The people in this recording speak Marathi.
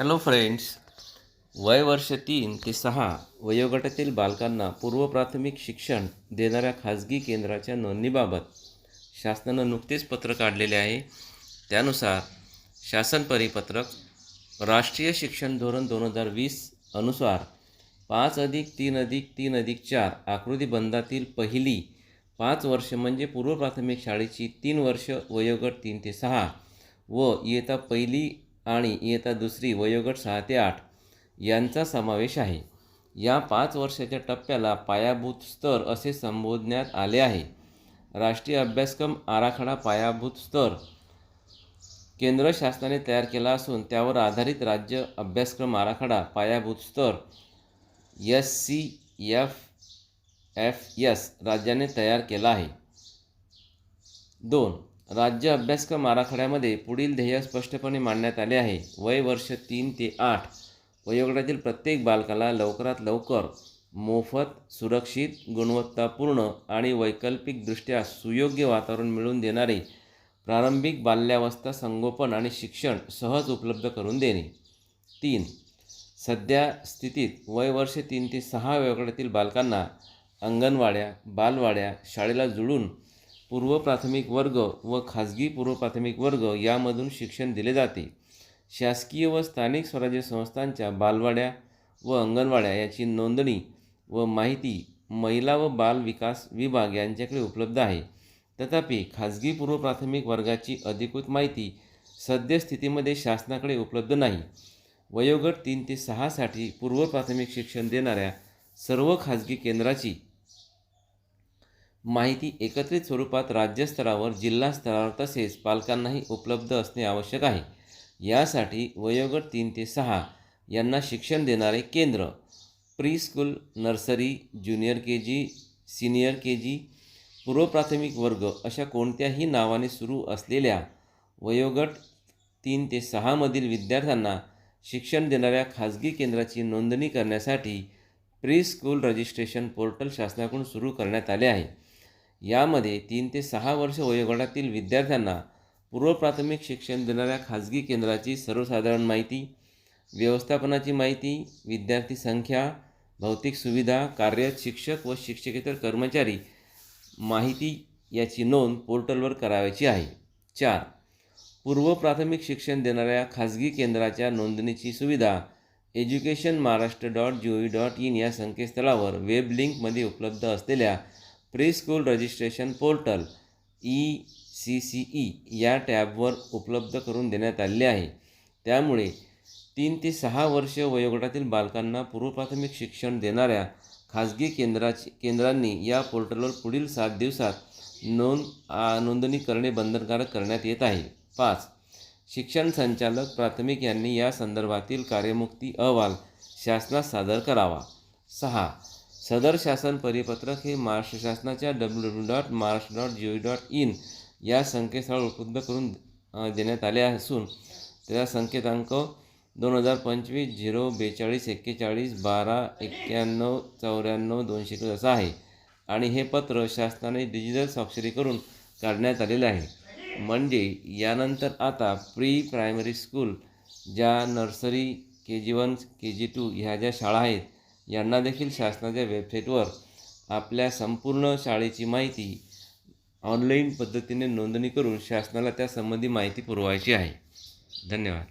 हॅलो फ्रेंड्स वय वर्ष तीन ते सहा वयोगटातील बालकांना पूर्व प्राथमिक शिक्षण देणाऱ्या खाजगी केंद्राच्या नोंदणीबाबत शासनानं नुकतेच पत्र काढलेले आहे. त्यानुसार शासन परिपत्रक राष्ट्रीय शिक्षण धोरण दोन हजार वीस अनुसार पाच अधिक तीन अधिक तीन अधिक चार आकृतीबंधातील पहिली पाच वर्ष म्हणजे पूर्व प्राथमिक शाळेची तीन वर्ष वयोगट तीन ते सहा व इयत्ता पहिली आणि इयत्ता दुसरी वयोगट सहा ते आठ यांचा समावेश आहे. या पाच वर्षाच्या टप्प्याला पायाभूत स्तर असे संबोधण्यात आले आहे. राष्ट्रीय अभ्यासक्रम आराखडा पायाभूत स्तर केंद्र शासनाने तयार केला असून त्यावर आधारित राज्य अभ्यासक्रम आराखडा पायाभूत स्तर S C F F S राज्याने तयार केला आहे. दोन राज्य अभ्यासक्रम आराखड्यामध्ये पुढील ध्येय स्पष्टपणे मांडण्यात आले आहे. वय वर्ष तीन ते आठ. वयोगटातील प्रत्येक बालकाला लवकरात लवकर मोफत सुरक्षित गुणवत्तापूर्ण आणि वैकल्पिकदृष्ट्या सुयोग्य वातावरण मिळवून देणारे प्रारंभिक बाल्यावस्था संगोपन आणि शिक्षण सहज उपलब्ध करून देणे. तीन. सध्या स्थितीत वय वर्ष तीन ते सहा वयोगटातील बालकांना अंगणवाड्या बालवाड्या शाळेला जुळून पूर्व प्राथमिक वर्ग व खाजगी पूर्व प्राथमिक वर्ग यामधून शिक्षण दिले जाते. शासकीय व स्थानिक स्वराज्य संस्थांच्या बालवाड्या व अंगणवाड्या याची नोंदणी व माहिती महिला व बाल विकास विभाग यांच्याकडे उपलब्ध आहे. तथापि खाजगी पूर्व प्राथमिक वर्गाची अधिकृत माहिती सद्यस्थितीमध्ये शासनाकडे उपलब्ध नाही. वयोगट तीन ते सहासाठी पूर्व प्राथमिक शिक्षण देणाऱ्या सर्व खाजगी केंद्राची माहिती एकत्रित स्वरूपात राज्यस्तरावर जिल्हा स्तरावर तसेच पालकांनाही उपलब्ध असणे आवश्यक आहे. यासाठी वयोगट तीन ते सहा यांना शिक्षण देणारे केंद्र pre school nursery junior K G senior K G पूर्वप्राथमिक वर्ग अशा कोणत्याही नावाने सुरू असलेल्या वयोगट तीन ते सहामधील विद्यार्थ्यांना शिक्षण देणाऱ्या खाजगी केंद्राची नोंदणी करण्यासाठी प्री स्कूल रजिस्ट्रेशन पोर्टल शासनाकडून सुरू करण्यात आले आहे. यामध्ये तीन ते सहा वर्ष वयोगटातील विद्यार्थ्यांना पूर्व प्राथमिक शिक्षण देणाऱ्या खाजगी केंद्राची सर्वसाधारण माहिती व्यवस्थापनाची माहिती विद्यार्थी संख्या भौतिक सुविधा कार्यरत शिक्षक व शिक्षकेतर कर्मचारी माहिती याची नोंद पोर्टलवर करावयाची आहे. चार. पूर्व प्राथमिक शिक्षण देणाऱ्या खाजगी केंद्राच्या नोंदणीची सुविधा education Maharashtra dot G O V dot in या संकेतस्थळावर वेब लिंकमध्ये उपलब्ध असलेल्या pre school registration portal E C C E या टॅबवर उपलब्ध करून देण्यात आले आहे. त्यामुळे तीन ते सहा वर्ष वयोगटातील बालकांना पूर्वप्राथमिक शिक्षण देणाऱ्या खाजगी केंद्राची केंद्रांनी या पोर्टलवर पुढील सात दिवसात नोंद नोंदणी करणे बंधनकारक करण्यात येत आहे. पाच शिक्षण संचालक प्राथमिक यांनी या संदर्भातील कार्यमुक्ती अहवाल शासनास सादर करावा. सहा सदर शासन परिपत्रक हे महाराष्ट्र शासनाच्या W W dot Maharashtra dot G O dot in या संकेतस्थळावर उपलब्ध करून देण्यात आले असून त्याचा संकेतांक दोन हजार पंचवीस झिरो बेचाळीस एक्केचाळीस बारा एक्क्याण्णव चौऱ्याण्णव दोनशे एकवीस असा आहे. आणि हे पत्र शासनाने डिजिटल स्वाक्षरी करून काढण्यात आलेलं आहे. म्हणजे यानंतर आता प्री प्रायमरी स्कूल ज्या nursery K G one K G two ह्या ज्या शाळा आहेत यांना देखील शासनाच्या वेबसाईटवर आपल्या संपूर्ण शाळेची माहिती ऑनलाईन पद्धतीने नोंदणी करून शासनाला त्यासंबंधी माहिती पुरवायची आहे. धन्यवाद.